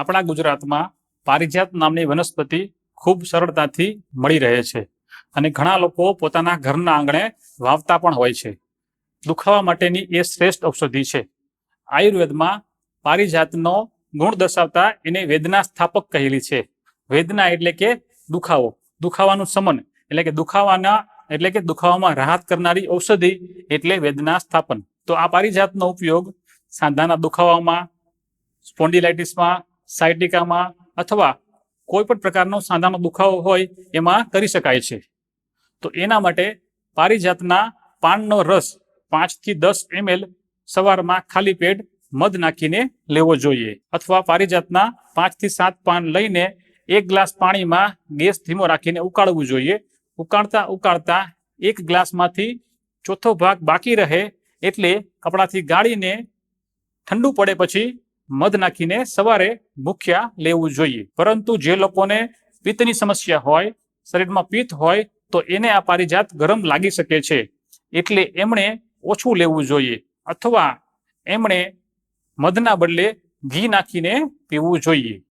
આપણા ગુજરાતમાં પારિજાત નામની વનસ્પતિ ખૂબ સરળતાથી મળી રહે છે અને ઘણા લોકો પોતાના ઘરના આંગણે વાવતા પણ હોય છે. દુખાવા માટેની એ શ્રેષ્ઠ ઔષધિ છે. આયુર્વેદમાં પારિજાતનો ગુણ દર્શાવતા એને વેદના સ્થાપક કહેલી છે. વેદના એટલે કે દુખાવો. દુખાવાનું સમન એટલે કે દુખાવાના એટલે કે દુખાવામાં રાહત કરનારી ઔષધિ એટલે વેદના સ્થાપન તો આ પારિજાતનો ઉપયોગ સાંધાના દુખાવામાં, સ્પોન્ડિલાઇટિસમાં સાયટિકામાં અથવા કોઈ પણ પ્રકારનો સાંધાનો દુખાવો હોય એમાં કરી શકાય છે. તો એના માટે પારિજાતના પાનનો રસ પાંચથી દસ એમએલ સવારમાં ખાલી પેટ મધ નાખીને લેવો જોઈએ અથવા પારિજાતના પાંચથી સાત પાન લઈને એક ગ્લાસ પાણીમાં ગેસ ધીમો રાખીને ઉકાળવું જોઈએ. ઉકાળતા ઉકાળતા એક ગ્લાસમાંથી ચોથો ભાગ બાકી રહે એટલે કપડાથી ગાળીને ઠંડુ પડે પછી મધ નાખીને સવારે ભૂખ્યા લેવું જોઈએ. પરંતુ જે લોકોને પિત્તની સમસ્યા હોય, શરીરમાં પિત્ત હોય, તો એને આ પારિજાત ગરમ લાગી શકે છે. એટલે એમણે ઓછું લેવું જોઈએ. અથવા એમણે મધના બદલે ઘી નાખીને પીવું જોઈએ.